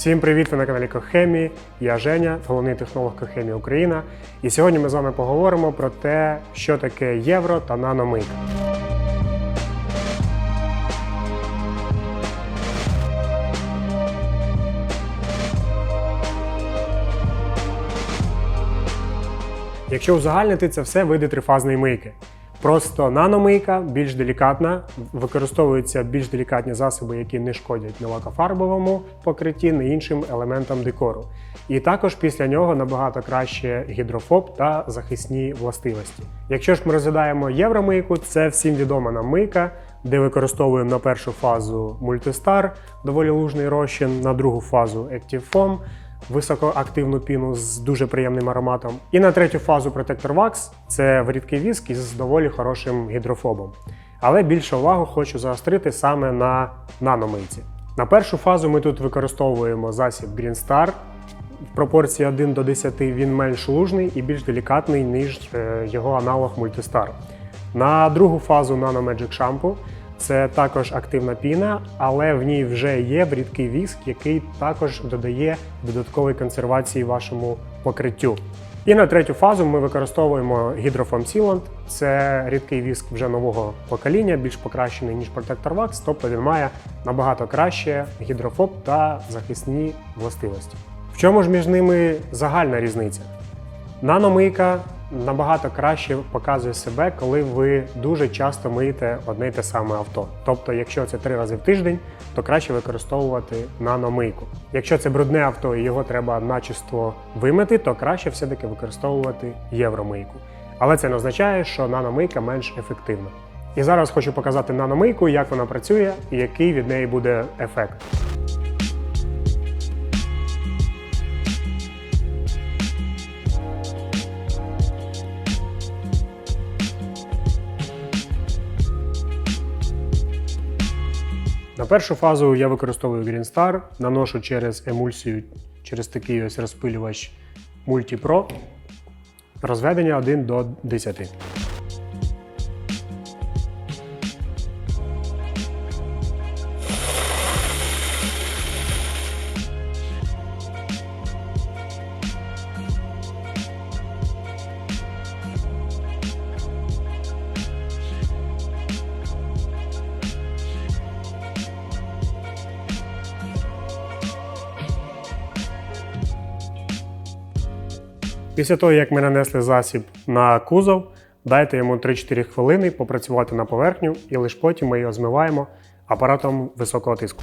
Всім привіт! Ви на каналі Кохемії. Я Женя, головний технолог Кохемії Україна. І сьогодні ми з вами поговоримо про те, що таке євро та наномийка. Якщо узагальнити це все види трифазної мийки. Просто наномийка більш делікатна, використовуються більш делікатні засоби, які не шкодять не лакофарбовому покритті, не іншим елементам декору. І також після нього набагато краще гідрофоб та захисні властивості. Якщо ж ми розглядаємо євромийку, це всім відома нам мийка, де використовуємо на першу фазу мультистар, доволі лужний розчин, на другу фазу Active Foam, високоактивну піну з дуже приємним ароматом. І на третю фазу Protector Wax це рідкий віск із доволі хорошим гідрофобом. Але більше увагу хочу заострити саме на наномийці. На першу фазу ми тут використовуємо засіб Green Star. В пропорції 1 до 10 він менш лужний і більш делікатний, ніж е, його аналог Multistar. На другу фазу Nano Magic Shampoo це також активна піна, але в ній вже є рідкий віск, який також додає додаткової консервації вашому покриттю. І на третю фазу ми використовуємо гідрофом Sealant. Це рідкий віск вже нового покоління, більш покращений ніж Protector Wax, тобто він має набагато краще гідрофоб та захисні властивості. В чому ж між ними загальна різниця? Наномийка набагато краще показує себе, коли ви дуже часто миєте одне й те саме авто. Тобто, якщо це три рази в тиждень, то краще використовувати наномийку. Якщо це брудне авто і його треба начисто вимити, то краще все-таки використовувати євромийку. Але це не означає, що наномийка менш ефективна. І зараз хочу показати наномийку, як вона працює і який від неї буде ефект. Першу фазу я використовую Green Star, наношу через емульсію, через такий ось розпилювач Multi-Pro. Розведення 1 до 10. Після того, як ми нанесли засіб на кузов, дайте йому 3-4 хвилини попрацювати на поверхню, і лише потім ми його змиваємо апаратом високого тиску.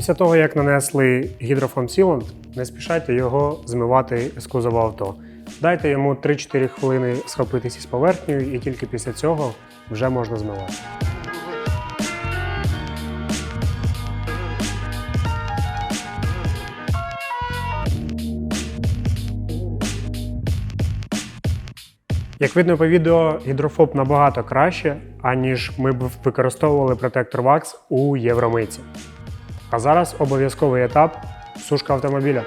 Після того, як нанесли гідрофон Sealant, не спішайте його змивати з кузова авто. Дайте йому 3-4 хвилини схопитись із поверхнею, і тільки після цього вже можна змивати. Як видно по відео, гідрофоб набагато краще, аніж ми б використовували протектор VAX у Євромиці. А зараз обов'язковий етап сушка автомобіля.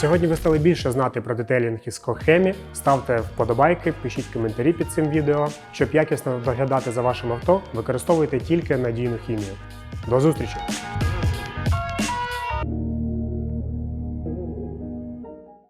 Сьогодні ви стали більше знати про детейлінг із Кохемі. Ставте вподобайки, пишіть коментарі під цим відео. Щоб якісно доглядати за вашим авто, використовуйте тільки надійну хімію. До зустрічі!